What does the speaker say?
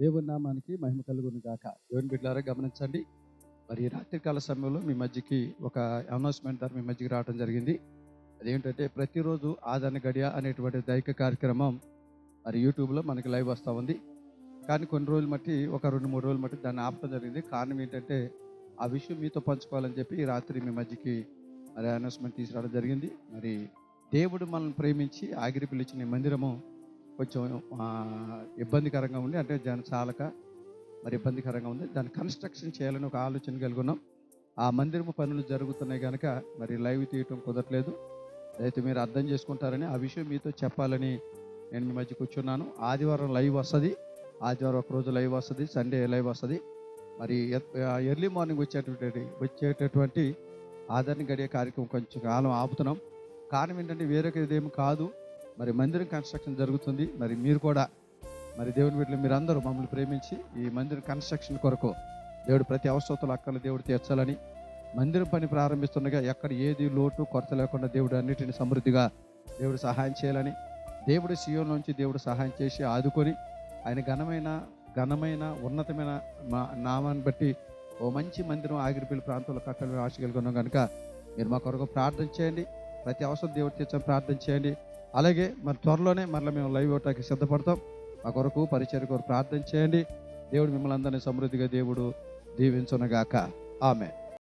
దేవుని నామానికి మహిమ కలుగును గాక. దేవుని బిడ్డారా గమనించండి. మరి రాత్రికాల సమయంలో మీ మధ్యకి ఒక అనౌన్స్మెంట్ ద్వారా మీ మధ్యకి రావడం జరిగింది. అదేంటంటే ప్రతిరోజు ఆదరణ గడియ అనేటువంటి దైక కార్యక్రమం మరి యూట్యూబ్లో మనకి లైవ్ వస్తూ ఉంది. కానీ కొన్ని రోజులు మట్టి ఒక రెండు మూడు రోజులు మట్టి దాన్ని ఆపడం జరిగింది. కారణం ఏంటంటే ఆ విషయం మీతో పంచుకోవాలని చెప్పి ఈ రాత్రి మీ మధ్యకి మరి అనౌన్స్మెంట్ తీసుకురావడం జరిగింది. మరి దేవుడు మనల్ని ప్రేమించి ఆగిరి పిలిచిన మందిరము కొంచెం ఇబ్బందికరంగా ఉంది. అంటే జన చాలక మరి ఇబ్బందికరంగా ఉంది. దాన్ని కన్స్ట్రక్షన్ చేయాలని ఒక ఆలోచన కలిగి ఆ మందిరము పనులు జరుగుతున్నాయి కనుక మరి లైవ్ తీయటం కుదరట్లేదు. అయితే మీరు అర్థం చేసుకుంటారని ఆ విషయం మీతో చెప్పాలని నేను మీ మధ్య కూర్చున్నాను. ఆదివారం లైవ్ వస్తుంది. ఆదివారం ఒక రోజు లైవ్ వస్తుంది. సండే లైవ్ వస్తుంది. మరి ఎర్లీ మార్నింగ్ వచ్చేటటువంటి వచ్చేటటువంటి ఆదరణ గడియ కార్యక్రమం కొంచెం కాలం ఆపుతున్నాం. కారణం ఏంటంటే వేరొక ఇదేమి కాదు. మరి మందిరం కన్స్ట్రక్షన్ జరుగుతుంది. మరి మీరు కూడా మరి దేవుని వీటిలో మీరందరూ మమ్మల్ని ప్రేమించి ఈ మందిరం కన్స్ట్రక్షన్ కొరకు దేవుడు ప్రతి అవసరతలు అక్కడ దేవుడు తీర్చాలని మందిరం పని ప్రారంభిస్తుండగా ఎక్కడ ఏది లోటు కొరత లేకుండా దేవుడు అన్నిటిని సమృద్ధిగా దేవుడు సహాయం చేయాలని దేవుడు సీఎం నుంచి దేవుడు సహాయం చేసి ఆదుకొని ఆయన ఘనమైన ఘనమైన ఉన్నతమైన మా నామాన్ని బట్టి ఓ మంచి మందిరం ఆగిరిపల్లి ప్రాంతంలో కట్టాలని ఆశ కలిగి ఉన్నాం. కనుక మీరు మా కొరకు ప్రార్థన చేయండి. ప్రతి అవసరం దేవుడు తీర్చని ప్రార్థన చేయండి. అలాగే మరి త్వరలోనే మరలా మేము లైవ్ ఇవ్వటానికి సిద్ధపడతాం. మా కొరకు పరిచయం కొరకు ప్రార్థన చేయండి. దేవుడు మిమ్మల్ని అందరినీ సమృద్ధిగా దేవుడు దీవించునగాక. ఆమె